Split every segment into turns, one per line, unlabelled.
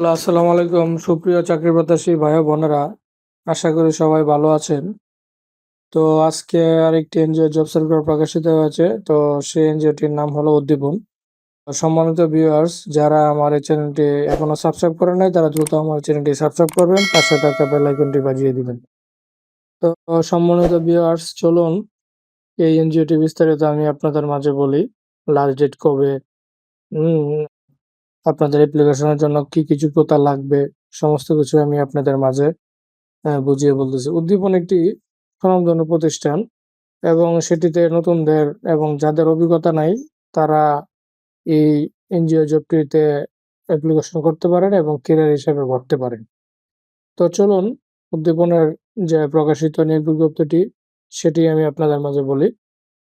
আসসালামু আলাইকুম। সুপ্রিয় চাকরি প্রত্যাশী ভাই বোনেরা, আশা করি সবাই ভালো আছেন। তো আজকে আরেকটি এনজিও জব সার্কুলার প্রকাশিত হয়েছে। তো সেই এনজিওটির নাম হলো উদ্দীপন। সম্মানিত ভিউয়ার্স যারা আমার এই চ্যানেলটি এখনও সাবস্ক্রাইব করেন নাই, তারা দ্রুত আমার চ্যানেলটি সাবস্ক্রাইব করবেন, পাশে থাকা বেল আইকনটি বাজিয়ে দিবেন। তো সম্মানিত ভিউয়ার্স চলুন এই এনজিওটি বিস্তারিত আমি আপনাদের মাঝে বলি। লাস্ট ডেট কবে? আপনাদের অ্যাপ্লিকেশনের জন্য কি কি যোগ্যতা লাগবে, সমস্ত কিছু আমি আপনাদের মাঝে বুঝিয়ে বলতেছি। উদ্দীপন একটি স্বনামধন্য প্রতিষ্ঠান এবং সেটিতে নতুনদের এবং যাদের অভিজ্ঞতা নাই, তারা এই এনজিও জবটিতে অ্যাপ্লিকেশন করতে পারেন এবং কেরিয়ার হিসেবে ভরতে পারেন। তো চলুন, উদ্দীপনের যে প্রকাশিত বিজ্ঞপ্তিটি, সেটি আমি আপনাদের মাঝে বলি।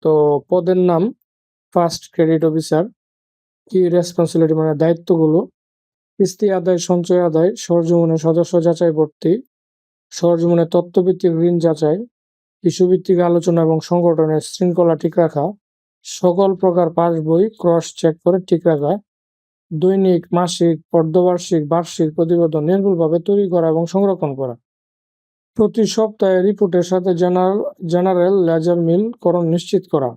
তো পদের নাম ফার্স্ট ক্রেডিট অফিসার কি রেসপন্সিবিলিটি মানে দায়িত্বগুলো, কিস্তি আদায়, সঞ্চয় আদায়, সরজমিনে সদস্য যাচাই, ভর্তি, সরজমিনে তথ্যভিত্তিক ঋণ যাচাই, ইস্যুভিত্তিক আলোচনা এবং সংগঠনের শৃঙ্খলা ঠিক রাখা, সকল প্রকার পাস বই ক্রস চেক করে ঠিক রাখা, দৈনিক, মাসিক অর্ধবার্ষিক বার্ষিক প্রতিবেদন নির্ভুলভাবে তৈরি করা এবং সংরক্ষণ করা। প্রতি সপ্তাহে রিপোর্টের সাথে জেনারেল জেনারেল লেজার মিল করণ নিশ্চিত করা।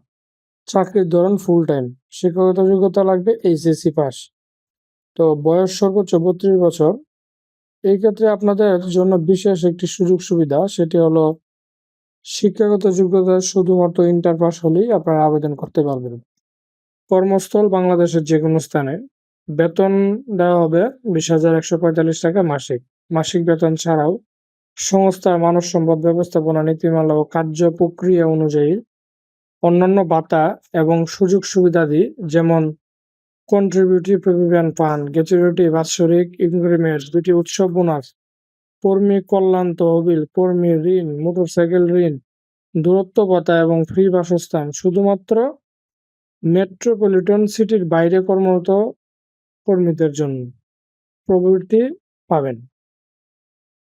চাকরির ধরন ফুল টাইম শিক্ষাগত যোগ্যতা লাগবে এইচএসসি পাস তো বয়স সর্বোচ্চ বত্রিশ বছর। এই ক্ষেত্রে আপনাদের জন্য বিশেষ একটি সুযোগ সুবিধা, সেটি হলো শিক্ষাগত যোগ্যতা শুধুমাত্র ইন্টার পাস হলেই আপনারা আবেদন করতে পারবেন। কর্মস্থল বাংলাদেশের যে কোনো স্থানে। বেতন দেওয়া হবে বিশ হাজার একশো পঁয়তাল্লিশ টাকা মাসিক। মাসিক বেতন ছাড়াও সংস্থার মানব সম্পদ ব্যবস্থাপনা নীতিমালা ও কার্য প্রক্রিয়া অনুযায়ী অন্যান্য ভাতা এবং সুযোগ সুবিধাদি, যেমন কন্ট্রিবিউটিভ প্রভিডেন্ট ফান্ড গ্যাচুরিটি বাৎসরিক ইনক্রিমেন্ট দুটি উৎসব বোনাস কর্মী কল্যাণ তহবিল, কর্মী ঋণ মোটরসাইকেল ঋণ, দূরত্ব ভাতা এবং ফ্রি বাসস্থান। শুধুমাত্র মেট্রোপলিটন সিটির বাইরে কর্মরত কর্মীদের জন্য প্রভৃতি পাবেন।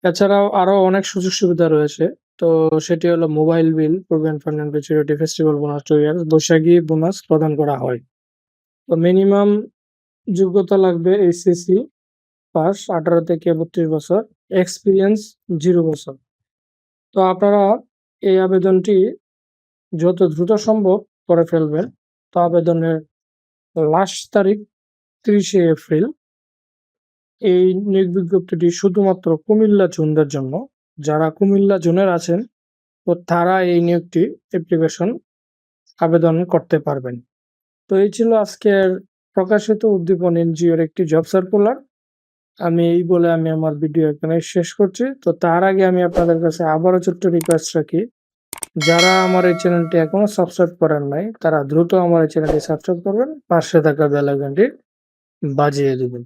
এছাড়াও আরও অনেক সুযোগ সুবিধা রয়েছে। তো সেটি হলো mobile bill provident fund and gratuity festival bonus two years Boishakhi bonus প্রদান করা হয়। তো মিনিমাম যোগ্যতা লাগবে এইচএসসি পাস আঠারো থেকে বত্রিশ বছর, এক্সপিরিয়েন্স জিরো বছর। তো আপনারা এই আবেদনটি যত দ্রুত সম্ভব করে ফেলবেন। তো আবেদনের লাস্ট তারিখ তিরিশে এপ্রিল। এই নিয়োগ বিজ্ঞপ্তিটি শুধুমাত্র কুমিল্লা জোনদের জন্য। যারা কুমিল্লা জোনের আছেন, তো তারা এই নিয়োগটি অ্যাপ্লিকেশন আবেদন করতে পারবেন। তো এই ছিল আজকের প্রকাশিত উদ্দীপন এনজিওর একটি জব সার্কুলার আমি এই বলে আমি আমার ভিডিও এখানে শেষ করছি। তো তার আগে আমি আপনাদের কাছে আবারও ছোট্ট রিকোয়েস্ট রাখি। যারা আমার এই চ্যানেলটি এখনও সাবস্ক্রাইব করেন নাই, তারা দ্রুত আমার এই চ্যানেলটি সাবস্ক্রাইব করবেন। পাশে থাকা বেল আইকনটি বাজিয়ে দেবেন।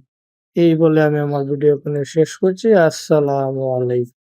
এই বলে আমি আমার ভিডিও এখানে শেষ করছি। আসসালামু আলাইকুম।